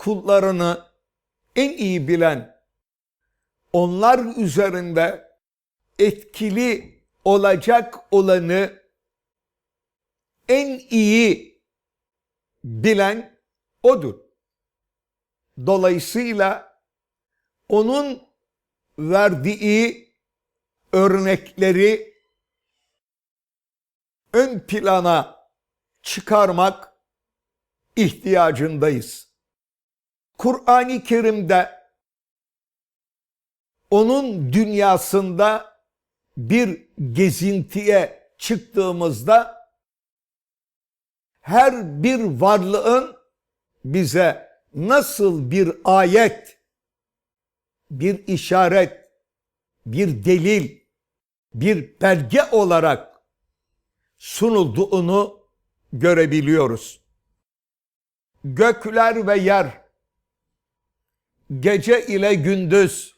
kullarını en iyi bilen, onlar üzerinde etkili olacak olanı en iyi bilen odur. Dolayısıyla onun verdiği örnekleri ön plana çıkarmak ihtiyacındayız. Kur'an-ı Kerim'de onun dünyasında bir gezintiye çıktığımızda her bir varlığın bize nasıl bir ayet, bir işaret, bir delil, bir belge olarak sunulduğunu görebiliyoruz. Gökler ve yer, gece ile gündüz,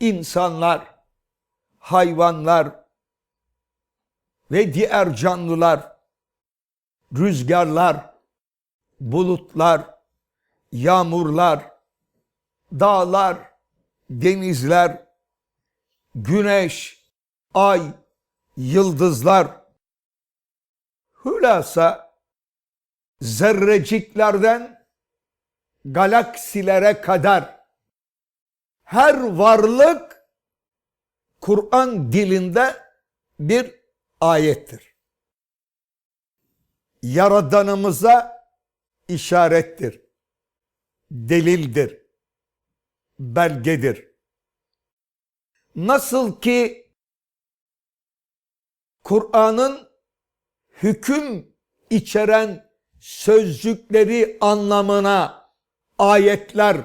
insanlar, hayvanlar ve diğer canlılar, rüzgarlar, bulutlar, yağmurlar, dağlar, denizler, güneş, ay, yıldızlar, hülasa zerreciklerden galaksilere kadar her varlık Kur'an dilinde bir ayettir. Yaradanımıza işarettir, delildir, belgedir. Nasıl ki Kur'an'ın hüküm içeren sözcükleri anlamına ayetler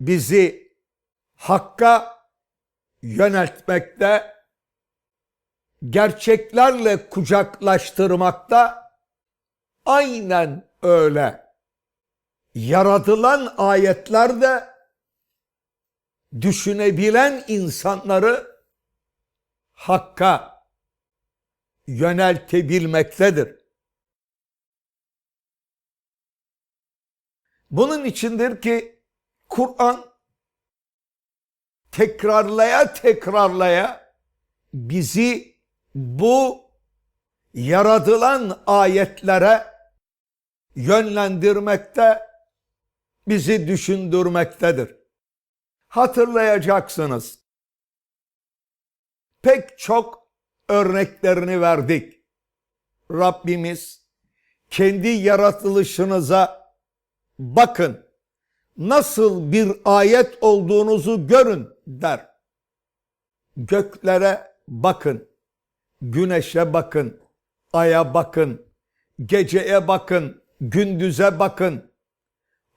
bizi hakka yöneltmekte, gerçeklerle kucaklaştırmakta aynen öyle. Yaratılan ayetler de düşünebilen insanları hakka yöneltebilmektedir. Bunun içindir ki Kur'an tekrarlaya tekrarlaya bizi bu yaratılan ayetlere yönlendirmekte, bizi düşündürmektedir. Hatırlayacaksınız. Pek çok örneklerini verdik. Rabbimiz kendi yaratılışınıza bakın. Nasıl bir ayet olduğunuzu görün der. Göklere bakın. Güneşe bakın. Aya bakın. Geceye bakın. Gündüze bakın.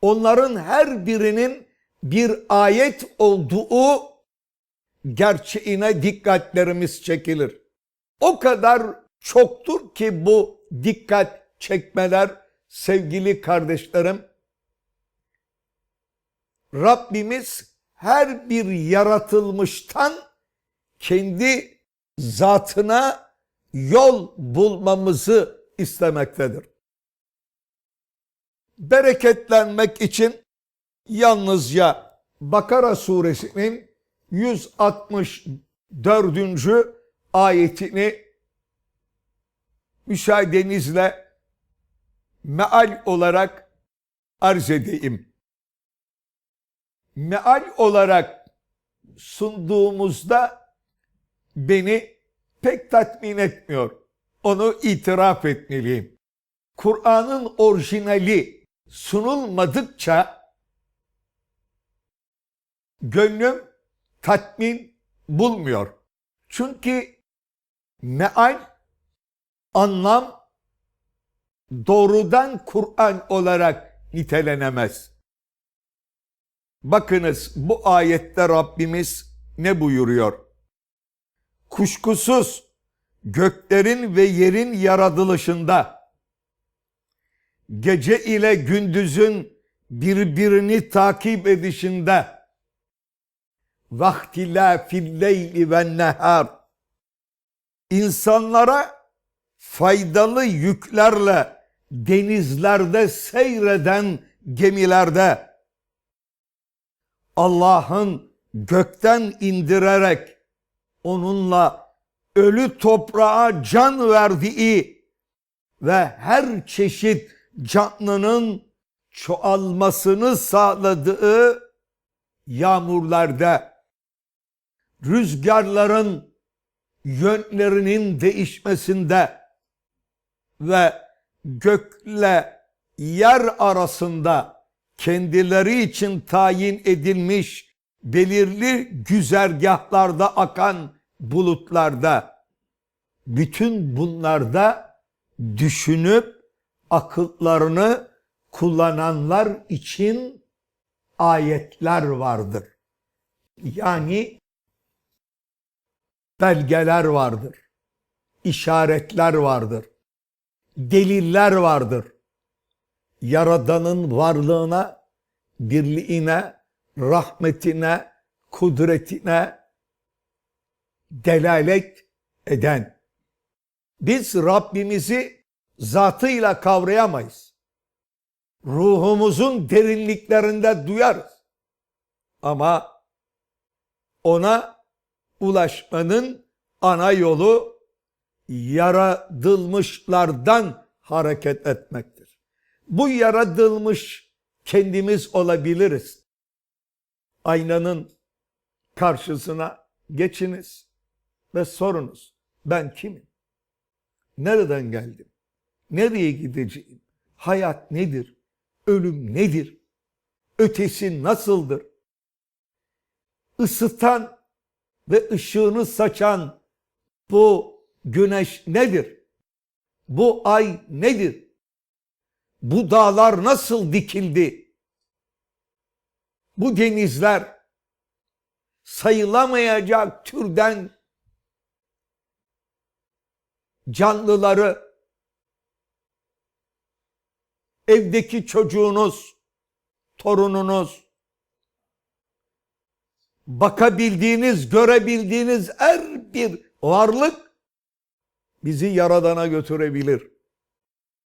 Onların her birinin bir ayet olduğu gerçeğine dikkatlerimiz çekilir. O kadar çoktur ki bu dikkat çekmeler sevgili kardeşlerim. Rabbimiz her bir yaratılmıştan kendi zatına yol bulmamızı istemektedir. Bereketlenmek için yalnızca Bakara suresinin 164. ayetini müsaadenizle meal olarak arz edeyim. Meal olarak sunduğumuzda beni pek tatmin etmiyor. Onu itiraf etmeliyim. Kur'an'ın orijinali sunulmadıkça gönlüm tatmin bulmuyor. Çünkü meal anlam doğrudan Kur'an olarak nitelenemez. Bakınız bu ayette Rabbimiz ne buyuruyor? Kuşkusuz göklerin ve yerin yaratılışında gece ile gündüzün birbirini takip edişinde vaktilâfil leyli ve nehar insanlara faydalı yüklerle denizlerde seyreden gemilerde Allah'ın gökten indirerek onunla ölü toprağa can verdiği ve her çeşit canlının çoğalmasını sağladığı yağmurlarda rüzgarların yönlerinin değişmesinde ve gökle yer arasında kendileri için tayin edilmiş belirli güzergahlarda akan bulutlarda bütün bunlarda düşünüp akıllarını kullananlar için ayetler vardır. Yani belgeler vardır. işaretler vardır. Deliller vardır. Yaradanın varlığına, birliğine, rahmetine, kudretine delalet eden. Biz Rabbimizi zatıyla kavrayamayız. Ruhumuzun derinliklerinde duyarız. Ama ona ulaşmanın ana yolu yaratılmışlardan hareket etmektir. Bu yaratılmış kendimiz olabiliriz. Aynanın karşısına geçiniz ve sorunuz. Ben kimim? Nereden geldim? Nereye gideceğim? Hayat nedir? Ölüm nedir? Ötesi nasıldır? Isıtan ve ışığını saçan bu güneş nedir? Bu ay nedir? Bu dağlar nasıl dikildi? Bu denizler sayılamayacak türden canlıları evdeki çocuğunuz, torununuz, bakabildiğiniz, görebildiğiniz her bir varlık bizi Yaradan'a götürebilir.